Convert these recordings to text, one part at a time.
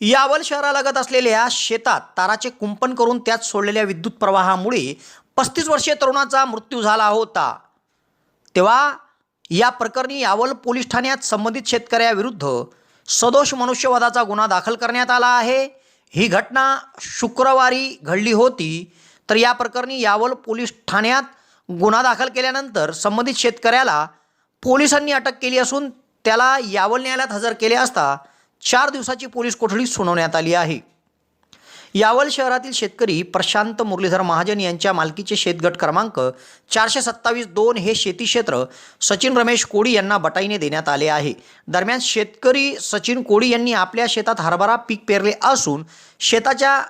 यावल शहरालगत असलेल्या शेतात ताराचे कुंपण करून त्यात सोडलेल्या विद्युत प्रवाहामुळे पस्तीस वर्षीय तरुणाचा मृत्यू झाला होता. तेव्हा या प्रकरणी यावल पोलीस ठाण्यात संबंधित शेतकऱ्याविरुद्ध सदोष मनुष्यवधाचा गुन्हा दाखल करण्यात आला आहे. ही घटना शुक्रवारी घडली होती. तर या प्रकरणी यावल पोलीस ठाण्यात गुन्हा दाखल केल्यानंतर संबंधित शेतकऱ्याला पोलिसांनी अटक केली असून त्याला यावल न्यायालयात हजर केले असता चार दिवसाची पोलीस कोठडी सुनावण्यात आली आहे. यावल शहरातील शेतकरी प्रशांत मुरलीधर महाजन यांच्या मालकीचे शेतगट क्रमांक चारशे सत्तावीस दोन हे शेती क्षेत्र सचिन रमेश कोडी यांना बटाईने देण्यात आले आहे. दरम्यान शेतकरी सचिन कोडी यांनी आपल्या शेतात हरभरा पीक पेरले असून शेताच्या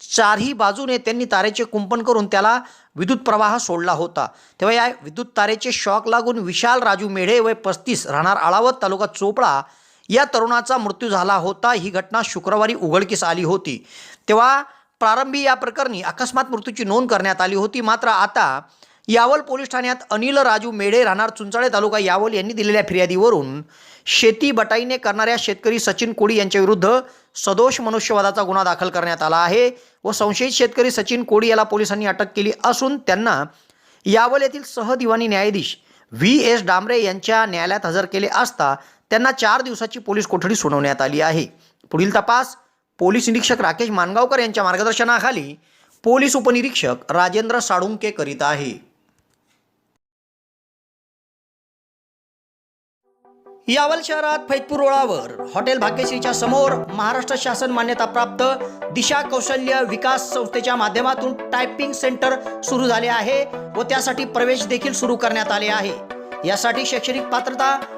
चारही बाजूने त्यांनी तारेचे कुंपण करून त्याला विद्युत प्रवाह सोडला होता. तेव्हा या विद्युत तारेचे शॉक लागून विशाल राजू मेढे वय पस्तीस राहणार आळावत तालुका चोपडा या तरुणाचा मृत्यू झाला होता. ही घटना शुक्रवारी उघडकीस आली होती. तेव्हा प्रारंभी या प्रकरणी अकस्मात मृत्यूची नोंद करण्यात आली होती. मात्र आता यावल पोलीस ठाण्यात अनिल राजू मेढे राहणार चुंचाळे तालुका यावल यांनी दिलेल्या फिर्यादीवरून शेती बटाईने करणाऱ्या शेतकरी सचिन कोडी यांच्याविरुद्ध सदोष मनुष्यवादाचा गुन्हा दाखल करण्यात आला आहे व संशयित शेतकरी सचिन कोडी याला पोलिसांनी अटक केली असून त्यांना यावल येथील सहदिवानी न्यायाधीश व्ही एस डांबरे यांच्या न्यायालयात हजर केले असता त्यांना चार दिवसाची पोलीस कोठडी सुनावण्यात आली आहे. पुढील तपास पोलीस निरीक्षक राकेश मानगावकर यांच्या मार्गदर्शनाखाली पोलीस उपनिरीक्षक राजेंद्र साळुंके करीत आहे. यावल शहरात फैतपूर रोडावर हॉटेल भाग्यश्रीच्या समोर महाराष्ट्र शासन मान्यताप्राप्त दिशा कौशल्य विकास संस्थेच्या माध्यमातून टायपिंग सेंटर सुरू झाले आहे व त्यासाठी प्रवेश देखील सुरू करण्यात आले आहे. यासाठी शैक्षणिक पात्रता